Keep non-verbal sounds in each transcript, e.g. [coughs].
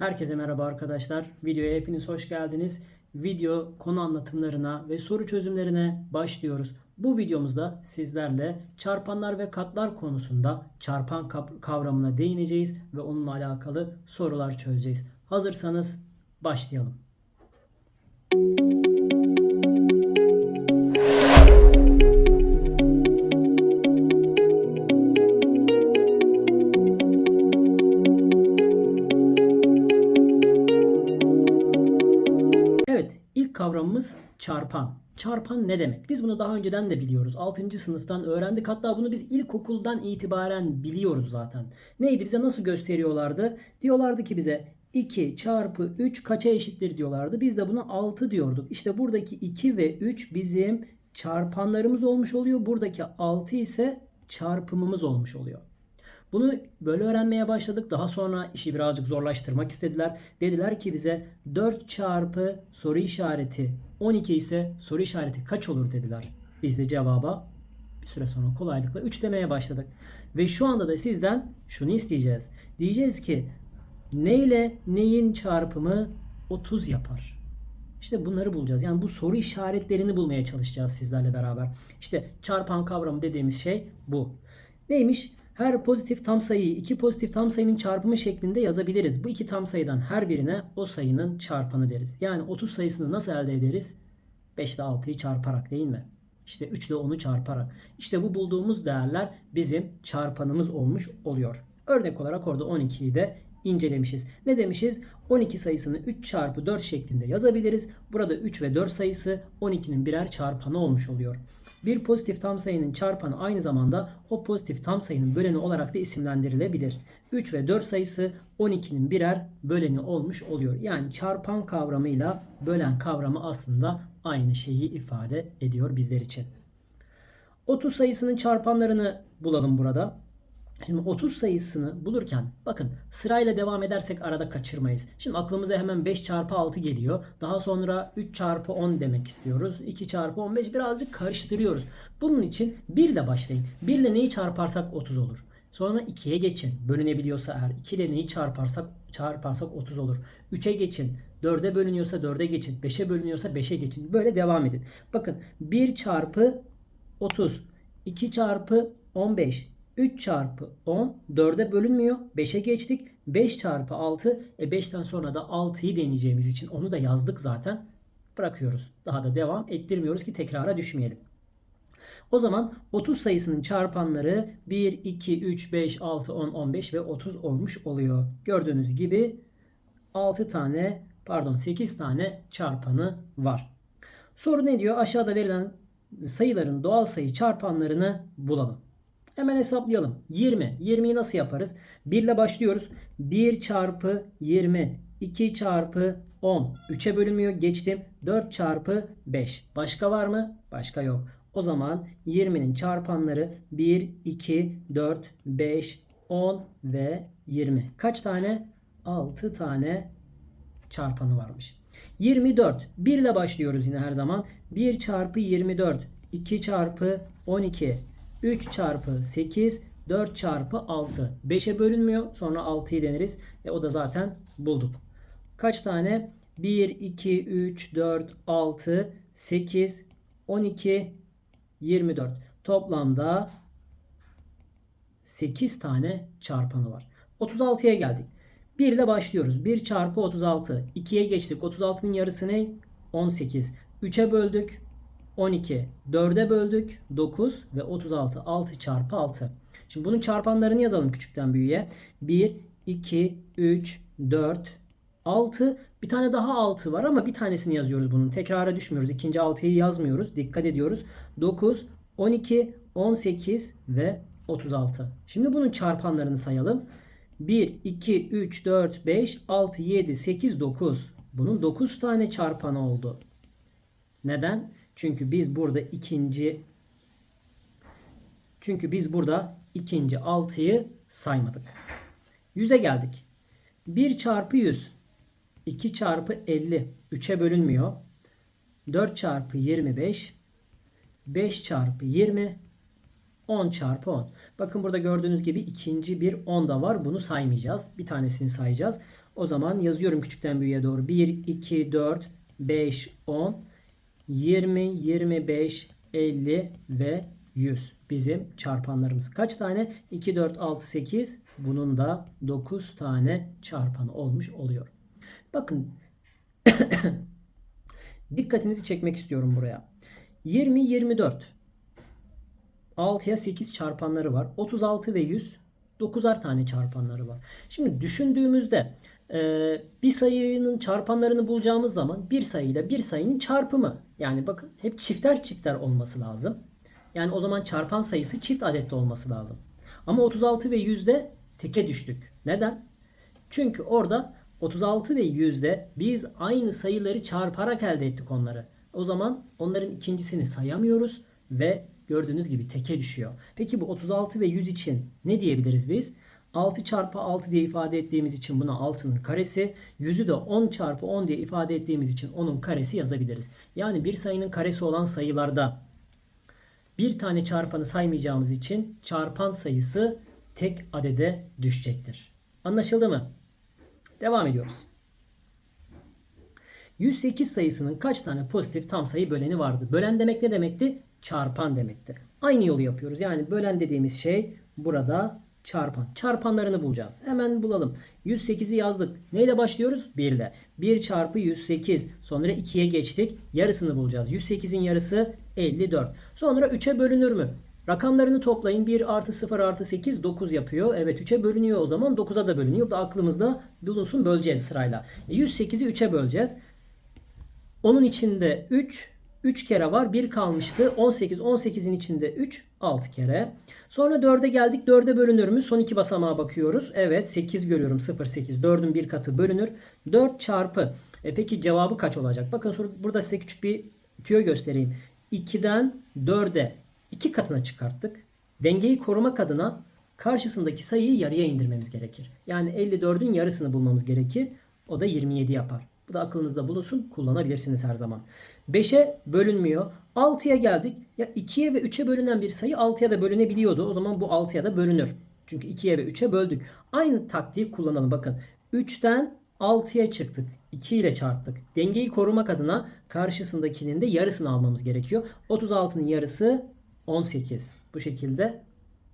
Herkese merhaba arkadaşlar. Videoya hepiniz hoş geldiniz. Video konu anlatımlarına ve soru çözümlerine başlıyoruz. Bu videomuzda sizlerle çarpanlar ve katlar konusunda çarpan kavramına değineceğiz ve onunla alakalı sorular çözeceğiz. Hazırsanız başlayalım. Evet, kavramımız çarpan. Çarpan ne demek? Biz bunu daha önceden de biliyoruz. 6. sınıftan öğrendik. Hatta bunu biz ilkokuldan itibaren biliyoruz zaten. Neydi bize nasıl gösteriyorlardı? Diyorlardı ki bize 2 çarpı 3 kaça eşittir diyorlardı. Biz de buna 6 diyorduk. İşte buradaki 2 ve 3 bizim çarpanlarımız olmuş oluyor. Buradaki 6 ise çarpımımız olmuş oluyor. Bunu böyle öğrenmeye başladık. Daha sonra işi birazcık zorlaştırmak istediler. Dediler ki bize 4 çarpı soru işareti 12 ise soru işareti kaç olur dediler. Biz de cevaba bir süre sonra kolaylıkla 3 demeye başladık. Ve şu anda da sizden şunu isteyeceğiz. Diyeceğiz ki ne ile neyin çarpımı 30 yapar? İşte bunları bulacağız. Yani bu soru işaretlerini bulmaya çalışacağız sizlerle beraber. İşte çarpan kavramı dediğimiz şey bu. Neymiş? Her pozitif tam sayıyı iki pozitif tam sayının çarpımı şeklinde yazabiliriz. Bu iki tam sayıdan her birine o sayının çarpanı deriz. Yani 30 sayısını nasıl elde ederiz? 5 ile 6'yı çarparak değil mi? İşte 3 ile 10'u çarparak. İşte bu bulduğumuz değerler bizim çarpanımız olmuş oluyor. Örnek olarak orada 12'yi de incelemişiz. Ne demişiz? 12 sayısını 3 çarpı 4 şeklinde yazabiliriz. Burada 3 ve 4 sayısı 12'nin birer çarpanı olmuş oluyor. Bir pozitif tam sayının çarpanı aynı zamanda o pozitif tam sayının böleni olarak da isimlendirilebilir. 3 ve 4 sayısı 12'nin birer böleni olmuş oluyor. Yani çarpan kavramıyla bölen kavramı aslında aynı şeyi ifade ediyor bizler için. 30 sayısının çarpanlarını bulalım burada. Şimdi 30 sayısını bulurken bakın sırayla devam edersek arada kaçırmayız. Şimdi aklımıza hemen 5 çarpı 6 geliyor. Daha sonra 3 çarpı 10 demek istiyoruz. 2 çarpı 15 birazcık karıştırıyoruz. Bunun için 1 ile başlayın. 1 ile neyi çarparsak 30 olur. Sonra 2'ye geçin. Bölünebiliyorsa eğer 2 ile neyi çarparsak çarparsak 30 olur. 3'e geçin. 4'e bölünüyorsa 4'e geçin. 5'e bölünüyorsa 5'e geçin. Böyle devam edin. Bakın 1 çarpı 30. 2 çarpı 15. 3 çarpı 10 4'e bölünmüyor. 5'e geçtik. 5 çarpı 6. E 5'ten sonra da 6'yı deneyeceğimiz için onu da yazdık zaten. Bırakıyoruz. Daha da devam ettirmiyoruz ki tekrara düşmeyelim. O zaman 30 sayısının çarpanları 1, 2, 3, 5, 6, 10, 15 ve 30 olmuş oluyor. Gördüğünüz gibi 6 tane pardon 8 tane çarpanı var. Soru ne diyor? Aşağıda verilen sayıların doğal sayı çarpanlarını bulalım. Hemen hesaplayalım. 20. 20'yi nasıl yaparız? 1 ile başlıyoruz. 1 çarpı 20. 2 çarpı 10. 3'e bölünmüyor. Geçtim. 4 çarpı 5. Başka var mı? Başka yok. O zaman 20'nin çarpanları 1, 2, 4, 5, 10 ve 20. Kaç tane? 6 tane çarpanı varmış. 24. 1 ile başlıyoruz yine her zaman. 1 çarpı 24. 2 çarpı 12. 3 çarpı 8. 4 çarpı 6. 5'e bölünmüyor. Sonra 6'yı deneriz. E, o da zaten bulduk. Kaç tane? 1, 2, 3, 4, 6, 8, 12, 24. Toplamda 8 tane çarpanı var. 36'ya geldik. 1 ile başlıyoruz. 1 çarpı 36. 2'ye geçtik. 36'nın yarısı ne? 18. 3'e böldük. 12. 4'e böldük. 9 ve 36. 6 çarpı 6. Şimdi bunun çarpanlarını yazalım küçükten büyüğe. 1, 2, 3, 4, 6. Bir tane daha 6 var ama bir tanesini yazıyoruz bunun. Tekrara düşmüyoruz. İkinci 6'yı yazmıyoruz. Dikkat ediyoruz. 9, 12, 18 ve 36. Şimdi bunun çarpanlarını sayalım. 1, 2, 3, 4, 5, 6, 7, 8, 9. Bunun 9 tane çarpanı oldu. Neden? Çünkü biz burada ikinci çünkü biz burada ikinci 6'yı saymadık. 100'e geldik. 1 çarpı 100. 2 çarpı 50. 3'e bölünmüyor. 4 çarpı 25. 5 çarpı 20. 10 çarpı 10. Bakın burada gördüğünüz gibi ikinci bir 10 da var. Bunu saymayacağız. Bir tanesini sayacağız. O zaman yazıyorum küçükten büyüğe doğru. 1, 2, 4, 5, 10, 20, 25, 50 ve 100 bizim çarpanlarımız. Kaç tane? 2, 4, 6, 8. Bunun da 9 tane çarpanı olmuş oluyor. Bakın [coughs] dikkatinizi çekmek istiyorum buraya. 20, 24. 6'ya 8 çarpanları var. 36 ve 100 9'ar tane çarpanları var. Şimdi düşündüğümüzde bir sayının çarpanlarını bulacağımız zaman bir sayıyla bir sayının çarpımı. Yani bakın hep çifter çifter olması lazım. Yani o zaman çarpan sayısı çift adette olması lazım. Ama 36 ve 100'de teke düştük. Neden? Çünkü orada 36 ve 100'de biz aynı sayıları çarparak elde ettik onları. O zaman onların ikincisini sayamıyoruz ve gördüğünüz gibi teke düşüyor. Peki bu 36 ve 100 için ne diyebiliriz biz? 6 çarpı 6 diye ifade ettiğimiz için buna 6'nın karesi. 100'ü de 10 çarpı 10 diye ifade ettiğimiz için onun karesi yazabiliriz. Yani bir sayının karesi olan sayılarda bir tane çarpanı saymayacağımız için çarpan sayısı tek adede düşecektir. Anlaşıldı mı? Devam ediyoruz. 108 sayısının kaç tane pozitif tam sayı böleni vardı? Bölen demek ne demekti? Çarpan demekti. Aynı yolu yapıyoruz. Yani bölen dediğimiz şey burada çarpan. Çarpanlarını bulacağız. Hemen bulalım. 108'i yazdık. Neyle başlıyoruz? 1 ile. 1 çarpı 108. Sonra 2'ye geçtik. Yarısını bulacağız. 108'in yarısı 54. Sonra 3'e bölünür mü? Rakamlarını toplayın. 1 artı 0 artı 8 9 yapıyor. Evet 3'e bölünüyor o zaman. 9'a da bölünüyor. Da aklımızda bulunsun böleceğiz sırayla. 108'i 3'e böleceğiz. Onun içinde 3 3 kere var. 1 kalmıştı. 18. 18'in içinde 3 6 kere. Sonra 4'e geldik. 4'e bölünür mü? Son iki basamağa bakıyoruz. Evet 8 görüyorum. 0 8. 4'ün bir katı bölünür. 4 çarpı. E peki cevabı kaç olacak? Bakın burada size küçük bir tüyo göstereyim. 2'den 4'e 2 katına çıkarttık. Dengeyi korumak adına karşısındaki sayıyı yarıya indirmemiz gerekir. Yani 54'ün yarısını bulmamız gerekir. O da 27 yapar. Bu da aklınızda bulunsun. Kullanabilirsiniz her zaman. 5'e bölünmüyor. 6'ya geldik. Ya 2'ye ve 3'e bölünen bir sayı 6'ya da bölünebiliyordu. O zaman bu 6'ya da bölünür. Çünkü 2'ye ve 3'e böldük. Aynı taktiği kullanalım. Bakın 3'ten 6'ya çıktık. 2 ile çarptık. Dengeyi korumak adına karşısındakinin de yarısını almamız gerekiyor. 36'nın yarısı 18. Bu şekilde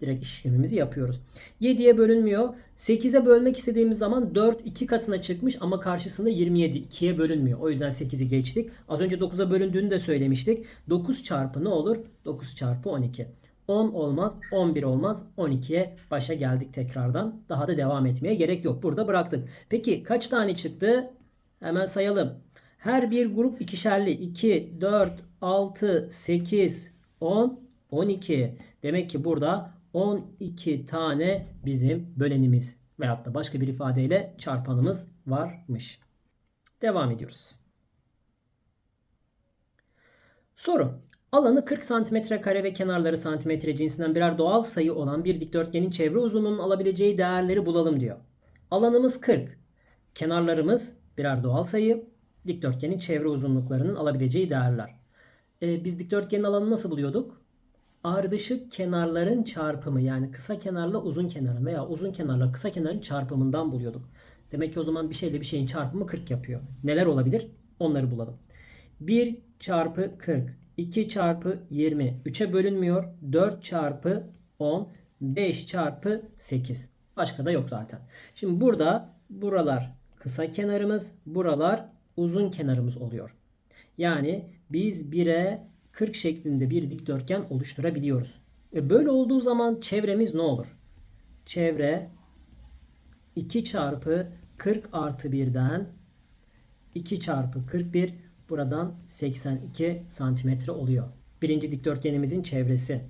direkt işlemimizi yapıyoruz. 7'ye bölünmüyor. 8'e bölmek istediğimiz zaman 4 2 katına çıkmış ama karşısında 27 2'ye bölünmüyor. O yüzden 8'i geçtik. Az önce 9'a bölündüğünü de söylemiştik. 9 çarpı ne olur? 9 çarpı 12. 10 olmaz, 11 olmaz, 12'ye başa geldik tekrardan. Daha da devam etmeye gerek yok. Burada bıraktık. Peki kaç tane çıktı? Hemen sayalım. Her bir grup ikişerli. 2, 4, 6, 8, 10, 12. Demek ki burada 12 tane bizim bölenimiz veyahut da başka bir ifadeyle çarpanımız varmış. Devam ediyoruz. Soru. Alanı 40 cm kare ve kenarları santimetre cinsinden birer doğal sayı olan bir dikdörtgenin çevre uzunluğunun alabileceği değerleri bulalım diyor. Alanımız 40. Kenarlarımız birer doğal sayı. Dikdörtgenin çevre uzunluklarının alabileceği değerler. Ee, biz dikdörtgenin alanını nasıl buluyorduk? Ardışık kenarların çarpımı yani kısa kenarla uzun kenarın veya uzun kenarla kısa kenarın çarpımından buluyorduk. Demek ki o zaman bir şeyle bir şeyin çarpımı 40 yapıyor. Neler olabilir? Onları bulalım. 1 çarpı 40, 2 çarpı 20, 3'e bölünmüyor. 4 çarpı 10, 5 çarpı 8. Başka da yok zaten. Şimdi burada buralar kısa kenarımız, buralar uzun kenarımız oluyor. Yani biz 1'e 40 şeklinde bir dikdörtgen oluşturabiliyoruz. E böyle olduğu zaman çevremiz ne olur? Çevre 2 çarpı 40 artı 1'den 2 çarpı 41 buradan 82 santimetre oluyor. Birinci dikdörtgenimizin çevresi.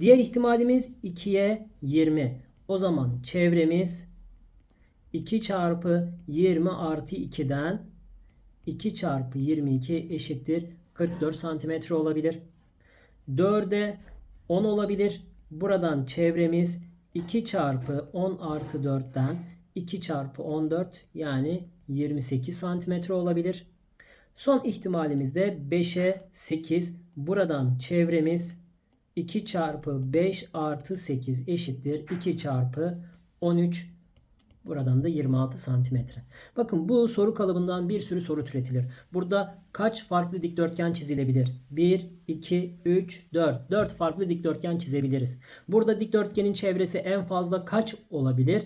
Diğer ihtimalimiz 2'ye 20. O zaman çevremiz 2 çarpı 20 artı 2'den 2 çarpı 22 eşittir 44 santimetre olabilir. 4'e 10 olabilir. Buradan çevremiz 2 çarpı 10 artı 4'ten 2 çarpı 14 yani 28 santimetre olabilir. Son ihtimalimiz de 5'e 8. Buradan çevremiz 2 çarpı 5 artı 8 eşittir. 2 çarpı 13 Buradan da 26 santimetre. Bakın bu soru kalıbından bir sürü soru türetilir. Burada kaç farklı dikdörtgen çizilebilir? 1, 2, 3, 4. 4 farklı dikdörtgen çizebiliriz. Burada dikdörtgenin çevresi en fazla kaç olabilir?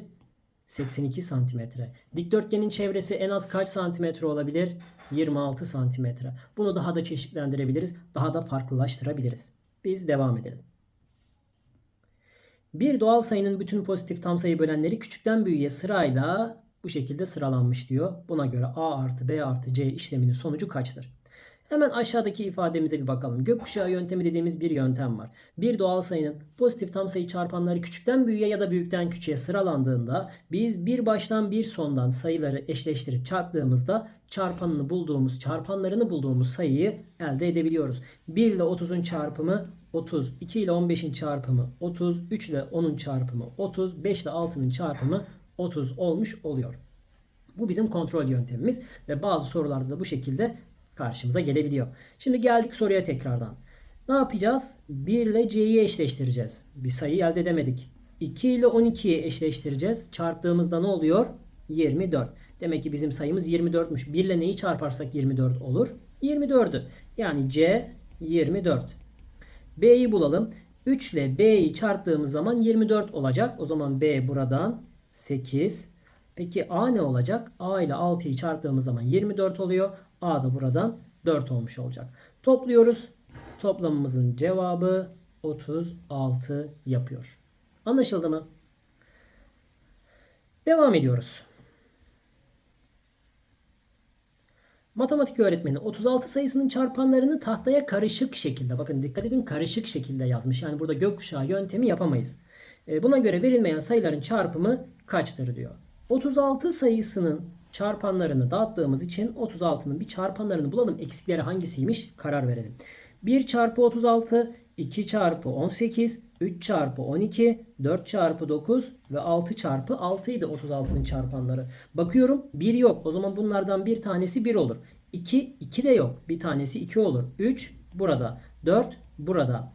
82 santimetre. Dikdörtgenin çevresi en az kaç santimetre olabilir? 26 santimetre. Bunu daha da çeşitlendirebiliriz. Daha da farklılaştırabiliriz. Biz devam edelim. Bir doğal sayının bütün pozitif tam sayı bölenleri küçükten büyüğe sırayla bu şekilde sıralanmış diyor. Buna göre A artı B artı C işleminin sonucu kaçtır? Hemen aşağıdaki ifademize bir bakalım. Gökkuşağı yöntemi dediğimiz bir yöntem var. Bir doğal sayının pozitif tam sayı çarpanları küçükten büyüğe ya da büyükten küçüğe sıralandığında biz bir baştan bir sondan sayıları eşleştirip çarptığımızda çarpanını bulduğumuz, çarpanlarını bulduğumuz sayıyı elde edebiliyoruz. 1 ile 30'un çarpımı 30, 2 ile 15'in çarpımı 30, 3 ile 10'un çarpımı 30, 5 ile 6'nın çarpımı 30 olmuş oluyor. Bu bizim kontrol yöntemimiz ve bazı sorularda da bu şekilde karşımıza gelebiliyor. Şimdi geldik soruya tekrardan. Ne yapacağız? 1 ile c'yi eşleştireceğiz. Bir sayı elde edemedik. 2 ile 12'yi eşleştireceğiz. Çarptığımızda ne oluyor? 24. Demek ki bizim sayımız 24'müş. 1 ile neyi çarparsak 24 olur? 24'ü. Yani c 24. B'yi bulalım. 3 ile B'yi çarptığımız zaman 24 olacak. O zaman B buradan 8. Peki A ne olacak? A ile 6'yı çarptığımız zaman 24 oluyor. A da buradan 4 olmuş olacak. Topluyoruz. Toplamımızın cevabı 36 yapıyor. Anlaşıldı mı? Devam ediyoruz. Matematik öğretmeni 36 sayısının çarpanlarını tahtaya karışık şekilde bakın dikkat edin karışık şekilde yazmış. Yani burada gökkuşağı yöntemi yapamayız. E, Buna göre verilmeyen sayıların çarpımı kaçtır diyor. 36 sayısının çarpanlarını dağıttığımız için 36'nın bir çarpanlarını bulalım. Eksikleri hangisiymiş karar verelim. 1 çarpı 36, 2 çarpı 18, 3 çarpı 12, 4 çarpı 9 ve 6 çarpı 6 idi 36'nın çarpanları. Bakıyorum 1 yok. O zaman bunlardan bir tanesi 1 olur. 2, 2 de yok. Bir tanesi 2 olur. 3 burada. 4 burada.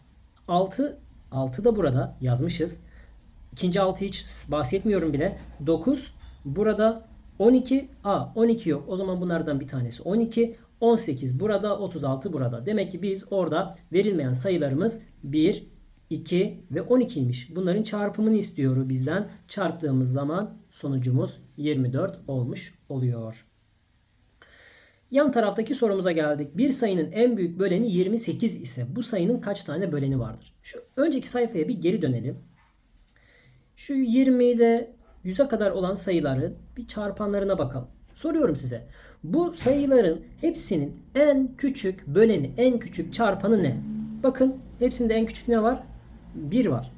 6, 6 da burada yazmışız. İkinci 6 hiç bahsetmiyorum bile. 9 burada 12 a 12 yok. O zaman bunlardan bir tanesi 12. 18 burada 36 burada. Demek ki biz orada verilmeyen sayılarımız 1, 2 ve 12'ymiş. Bunların çarpımını istiyor bizden. Çarptığımız zaman sonucumuz 24 olmuş oluyor. Yan taraftaki sorumuza geldik. Bir sayının en büyük böleni 28 ise bu sayının kaç tane böleni vardır? Şu önceki sayfaya bir geri dönelim. Şu 20 ile 100'e kadar olan sayıların bir çarpanlarına bakalım. Soruyorum size. Bu sayıların hepsinin en küçük böleni, en küçük çarpanı ne? Bakın hepsinde en küçük ne var? 1 var.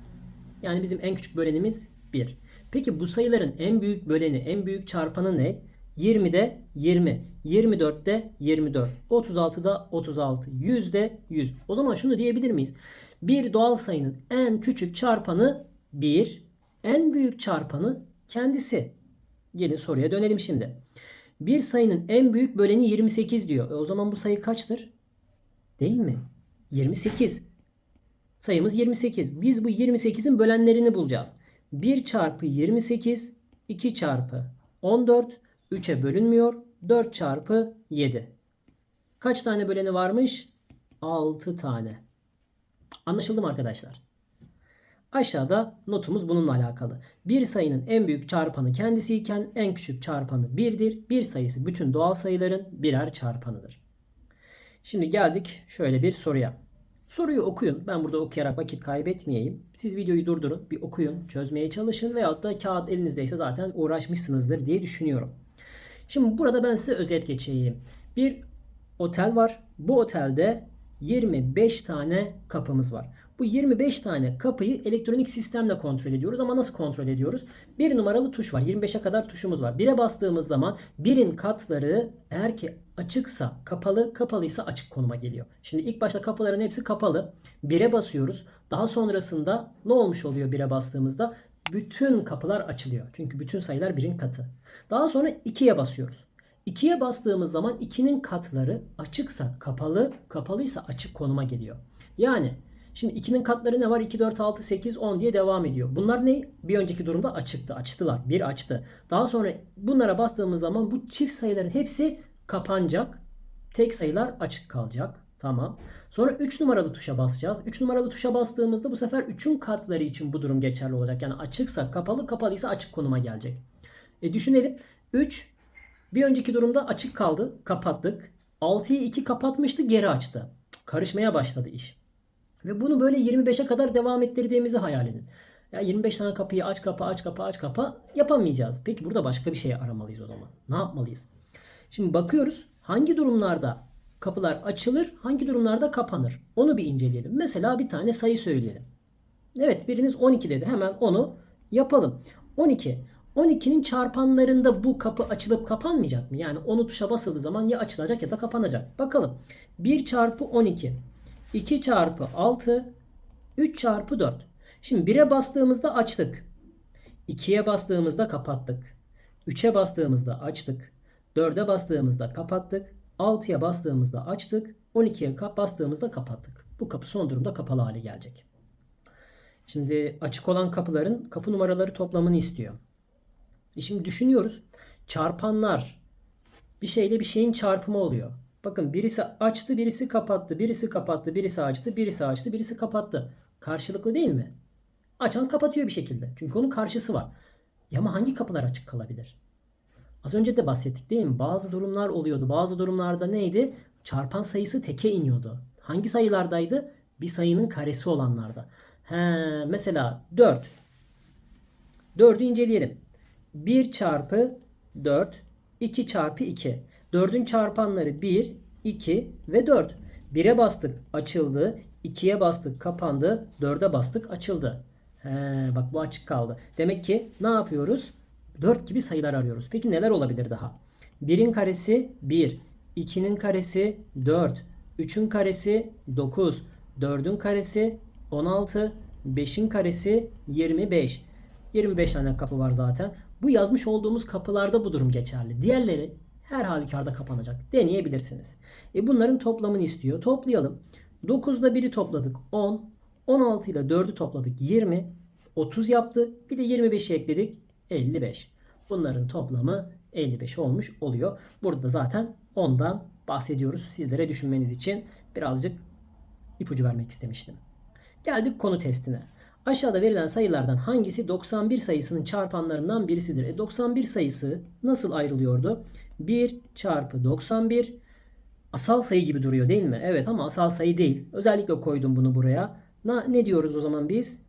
Yani bizim en küçük bölenimiz 1. Peki bu sayıların en büyük böleni, en büyük çarpanı ne? 20'de 20, 24'te 24, 36'da 36, 100'de 100. O zaman şunu diyebilir miyiz? Bir doğal sayının en küçük çarpanı 1, en büyük çarpanı kendisi. Gelin soruya dönelim şimdi. Bir sayının en büyük böleni 28 diyor. E o zaman bu sayı kaçtır? Değil mi? 28. Sayımız 28. Biz bu 28'in bölenlerini bulacağız. 1 çarpı 28, 2 çarpı 14, 3'e bölünmüyor. 4 çarpı 7. Kaç tane böleni varmış? 6 tane. Anlaşıldı mı arkadaşlar? Aşağıda notumuz bununla alakalı. Bir sayının en büyük çarpanı kendisiyken en küçük çarpanı 1'dir. Bir sayısı bütün doğal sayıların birer çarpanıdır. Şimdi geldik şöyle bir soruya. Soruyu okuyun. Ben burada okuyarak vakit kaybetmeyeyim. Siz videoyu durdurun, bir okuyun, çözmeye çalışın veyahut da kağıt elinizdeyse zaten uğraşmışsınızdır diye düşünüyorum. Şimdi burada ben size özet geçeyim. Bir otel var. Bu otelde 25 tane kapımız var. Bu 25 tane kapıyı elektronik sistemle kontrol ediyoruz ama nasıl kontrol ediyoruz? Bir numaralı tuş var. 25'e kadar tuşumuz var. 1'e bastığımız zaman birin katları eğer ki açıksa kapalı, kapalıysa açık konuma geliyor. Şimdi ilk başta kapıların hepsi kapalı. 1'e basıyoruz. Daha sonrasında ne olmuş oluyor 1'e bastığımızda? Bütün kapılar açılıyor. Çünkü bütün sayılar birin katı. Daha sonra 2'ye basıyoruz. 2'ye bastığımız zaman 2'nin katları açıksa kapalı, kapalıysa açık konuma geliyor. Yani Şimdi 2'nin katları ne var? 2, 4, 6, 8, 10 diye devam ediyor. Bunlar ne? Bir önceki durumda açıktı. Açtılar. Bir açtı. Daha sonra bunlara bastığımız zaman bu çift sayıların hepsi kapanacak. Tek sayılar açık kalacak. Tamam. Sonra 3 numaralı tuşa basacağız. 3 numaralı tuşa bastığımızda bu sefer 3'ün katları için bu durum geçerli olacak. Yani açıksa kapalı, kapalıysa açık konuma gelecek. E düşünelim. 3 bir önceki durumda açık kaldı. Kapattık. 6'yı 2 kapatmıştı. Geri açtı. Karışmaya başladı iş. Ve bunu böyle 25'e kadar devam ettirdiğimizi hayal edin. Ya 25 tane kapıyı aç kapa aç kapa aç kapa yapamayacağız. Peki burada başka bir şey aramalıyız o zaman. Ne yapmalıyız? Şimdi bakıyoruz hangi durumlarda kapılar açılır, hangi durumlarda kapanır. Onu bir inceleyelim. Mesela bir tane sayı söyleyelim. Evet biriniz 12 dedi. Hemen onu yapalım. 12. 12'nin çarpanlarında bu kapı açılıp kapanmayacak mı? Yani onu tuşa basıldığı zaman ya açılacak ya da kapanacak. Bakalım. 1 çarpı 12. 2 çarpı 6. 3 çarpı 4. Şimdi 1'e bastığımızda açtık. 2'ye bastığımızda kapattık. 3'e bastığımızda açtık. 4'e bastığımızda kapattık. 6'ya bastığımızda açtık. 12'ye bastığımızda kapattık. Bu kapı son durumda kapalı hale gelecek. Şimdi açık olan kapıların kapı numaraları toplamını istiyor. E şimdi düşünüyoruz. Çarpanlar bir şeyle bir şeyin çarpımı oluyor. Bakın birisi açtı, birisi kapattı, birisi kapattı, birisi açtı, birisi açtı, birisi kapattı. Karşılıklı değil mi? Açan kapatıyor bir şekilde. Çünkü onun karşısı var. Ya ama hangi kapılar açık kalabilir? Az önce de bahsettik değil mi? Bazı durumlar oluyordu. Bazı durumlarda neydi? Çarpan sayısı teke iniyordu. Hangi sayılardaydı? Bir sayının karesi olanlarda. He, mesela 4. 4'ü inceleyelim. 1 çarpı 4, 2 çarpı 2. 4'ün çarpanları 1, 2 ve 4. 1'e bastık açıldı. 2'ye bastık kapandı. 4'e bastık açıldı. He, bak bu açık kaldı. Demek ki ne yapıyoruz? 4 gibi sayılar arıyoruz. Peki neler olabilir daha? 1'in karesi 1, 2'nin karesi 4, 3'ün karesi 9, 4'ün karesi 16, 5'in karesi 25. 25 tane kapı var zaten. Bu yazmış olduğumuz kapılarda bu durum geçerli. Diğerleri her halükarda kapanacak. Deneyebilirsiniz. E bunların toplamını istiyor. Toplayalım. 9'da 1'i topladık 10. 16 ile 4'ü topladık 20. 30 yaptı. Bir de 25'i ekledik 55. Bunların toplamı 55 olmuş oluyor. Burada zaten ondan bahsediyoruz. Sizlere düşünmeniz için birazcık ipucu vermek istemiştim. Geldik konu testine. Aşağıda verilen sayılardan hangisi 91 sayısının çarpanlarından birisidir? E 91 sayısı nasıl ayrılıyordu? 1 çarpı 91 asal sayı gibi duruyor değil mi? Evet ama asal sayı değil. Özellikle koydum bunu buraya. Na, ne diyoruz o zaman biz?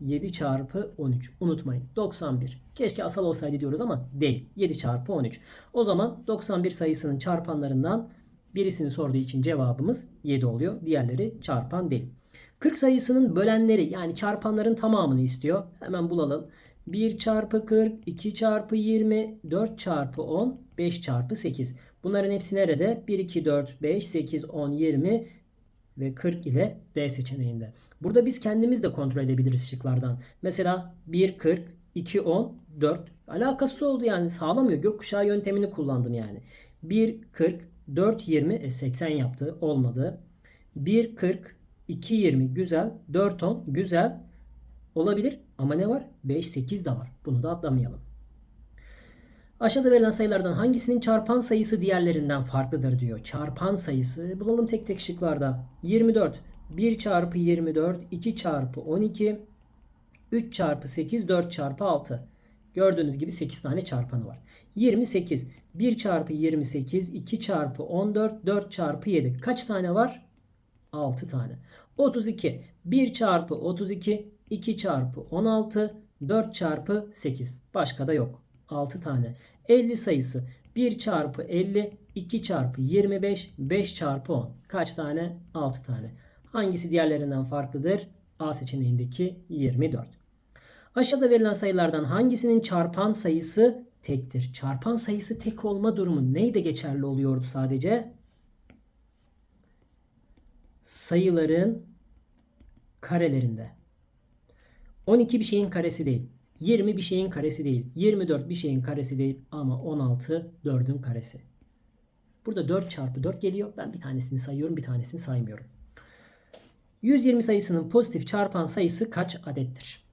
7 çarpı 13. Unutmayın. 91. Keşke asal olsaydı diyoruz ama değil. 7 çarpı 13. O zaman 91 sayısının çarpanlarından birisini sorduğu için cevabımız 7 oluyor. Diğerleri çarpan değil. 40 sayısının bölenleri yani çarpanların tamamını istiyor. Hemen bulalım. 1 çarpı 40, 2 çarpı 20, 4 çarpı 10, 5 çarpı 8. Bunların hepsi nerede? 1, 2, 4, 5, 8, 10, 20 ve 40 ile D seçeneğinde. Burada biz kendimiz de kontrol edebiliriz şıklardan. Mesela 1, 40, 2, 10, 4. Alakası oldu yani sağlamıyor. Gökkuşağı yöntemini kullandım yani. 1, 40, 4, 20, e 80 yaptı. Olmadı. 1, 40, 2.20 güzel. 4.10 güzel. Olabilir ama ne var? 5, 8 de var. Bunu da atlamayalım. Aşağıda verilen sayılardan hangisinin çarpan sayısı diğerlerinden farklıdır diyor. Çarpan sayısı bulalım tek tek şıklarda. 24. 1 çarpı 24, 2 çarpı 12, 3 çarpı 8, 4 çarpı 6. Gördüğünüz gibi 8 tane çarpanı var. 28. 1 çarpı 28, 2 çarpı 14, 4 çarpı 7. Kaç tane var? 6 tane. 32. 1 çarpı 32, 2 çarpı 16, 4 çarpı 8. Başka da yok. 6 tane. 50 sayısı 1 çarpı 50, 2 çarpı 25, 5 çarpı 10. Kaç tane? 6 tane. Hangisi diğerlerinden farklıdır? A seçeneğindeki 24. Aşağıda verilen sayılardan hangisinin çarpan sayısı tektir? Çarpan sayısı tek olma durumu neyde geçerli oluyordu sadece? Sayıların karelerinde. 12 bir şeyin karesi değil. 20 bir şeyin karesi değil. 24 bir şeyin karesi değil. Ama 16 4'ün karesi. Burada 4 çarpı 4 geliyor. Ben bir tanesini sayıyorum bir tanesini saymıyorum. 120 sayısının pozitif çarpan sayısı kaç adettir?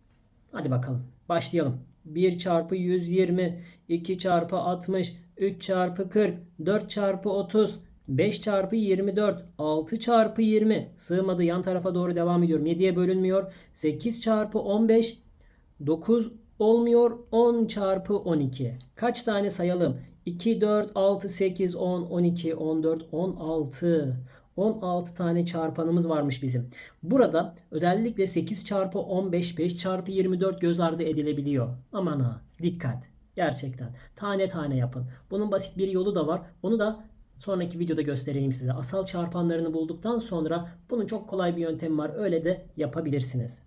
Hadi bakalım. Başlayalım. 1 çarpı 120, 2 çarpı 60, 3 çarpı 40, 4 çarpı 30, 5 çarpı 24, 6 çarpı 20. Sığmadı yan tarafa doğru devam ediyorum. 7'ye bölünmüyor. 8 çarpı 15, 9 olmuyor. 10 çarpı 12. Kaç tane sayalım? 2, 4, 6, 8, 10, 12, 14, 16. 16 tane çarpanımız varmış bizim. Burada özellikle 8 çarpı 15, 5 çarpı 24 göz ardı edilebiliyor. Aman ha dikkat. Gerçekten. Tane tane yapın. Bunun basit bir yolu da var. Onu da sonraki videoda göstereyim size. Asal çarpanlarını bulduktan sonra bunun çok kolay bir yöntemi var. Öyle de yapabilirsiniz.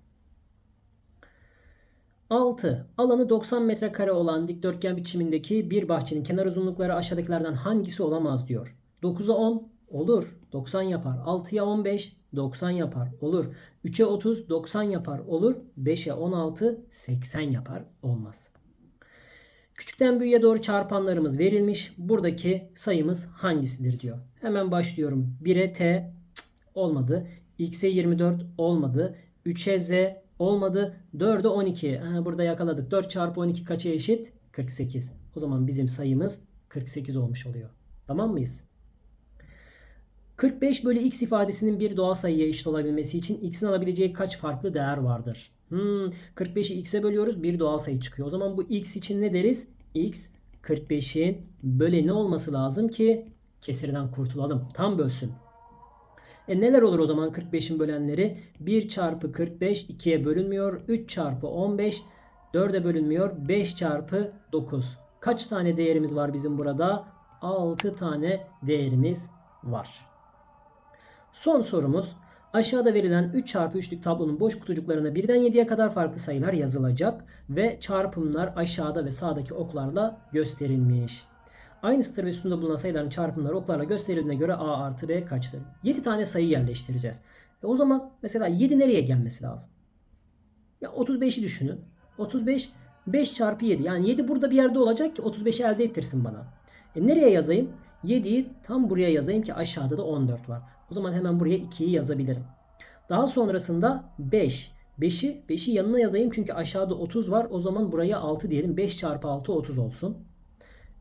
6. Alanı 90 metrekare olan dikdörtgen biçimindeki bir bahçenin kenar uzunlukları aşağıdakilerden hangisi olamaz diyor. 9'a 10 olur 90 yapar. 6'ya 15 90 yapar olur. 3'e 30 90 yapar olur. 5'e 16 80 yapar olmaz. Küçükten büyüğe doğru çarpanlarımız verilmiş. Buradaki sayımız hangisidir diyor. Hemen başlıyorum. 1'e t olmadı. x'e 24 olmadı. 3'e z olmadı. 4'e 12. Ha, burada yakaladık. 4 çarpı 12 kaça eşit? 48. O zaman bizim sayımız 48 olmuş oluyor. Tamam mıyız? 45 bölü x ifadesinin bir doğal sayıya eşit olabilmesi için x'in alabileceği kaç farklı değer vardır? Hmm, 45'i x'e bölüyoruz bir doğal sayı çıkıyor. O zaman bu x için ne deriz? x 45'in böleni olması lazım ki kesirden kurtulalım. Tam bölsün. E neler olur o zaman 45'in bölenleri? 1 çarpı 45 2'ye bölünmüyor. 3 çarpı 15 4'e bölünmüyor. 5 çarpı 9. Kaç tane değerimiz var bizim burada? 6 tane değerimiz var. Son sorumuz. Aşağıda verilen 3 çarpı 3'lük tablonun boş kutucuklarına birden 7'ye kadar farklı sayılar yazılacak ve çarpımlar aşağıda ve sağdaki oklarla gösterilmiş. Aynı satır ve üstünde bulunan sayıların çarpımları oklarla gösterildiğine göre a artı b kaçtır? 7 tane sayı yerleştireceğiz. E o zaman mesela 7 nereye gelmesi lazım? Ya 35'i düşünün. 35 5 çarpı 7. Yani 7 burada bir yerde olacak ki 35'i elde ettirsin bana. E nereye yazayım? 7'yi tam buraya yazayım ki aşağıda da 14 var. O zaman hemen buraya 2'yi yazabilirim. Daha sonrasında 5. 5'i 5'i yanına yazayım çünkü aşağıda 30 var. O zaman buraya 6 diyelim. 5 çarpı 6 30 olsun.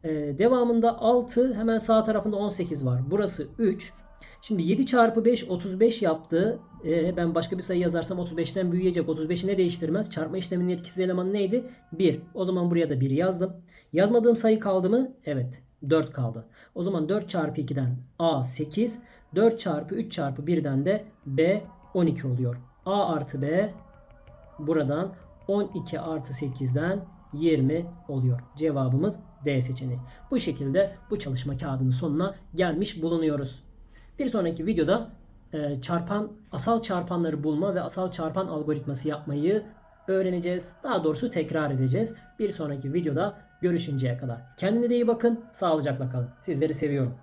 Ee, devamında 6 hemen sağ tarafında 18 var. Burası 3. Şimdi 7 çarpı 5 35 yaptı. Ee, ben başka bir sayı yazarsam 35'ten büyüyecek. 35'i ne değiştirmez? Çarpma işleminin etkisiz elemanı neydi? 1. O zaman buraya da 1 yazdım. Yazmadığım sayı kaldı mı? Evet. 4 kaldı. O zaman 4 çarpı 2'den A 8. 4 çarpı 3 çarpı 1'den de B 12 oluyor. A artı B buradan 12 artı 8'den 20 oluyor. Cevabımız D seçeneği. Bu şekilde bu çalışma kağıdının sonuna gelmiş bulunuyoruz. Bir sonraki videoda e, çarpan asal çarpanları bulma ve asal çarpan algoritması yapmayı öğreneceğiz. Daha doğrusu tekrar edeceğiz. Bir sonraki videoda görüşünceye kadar. Kendinize iyi bakın. Sağlıcakla kalın. Sizleri seviyorum.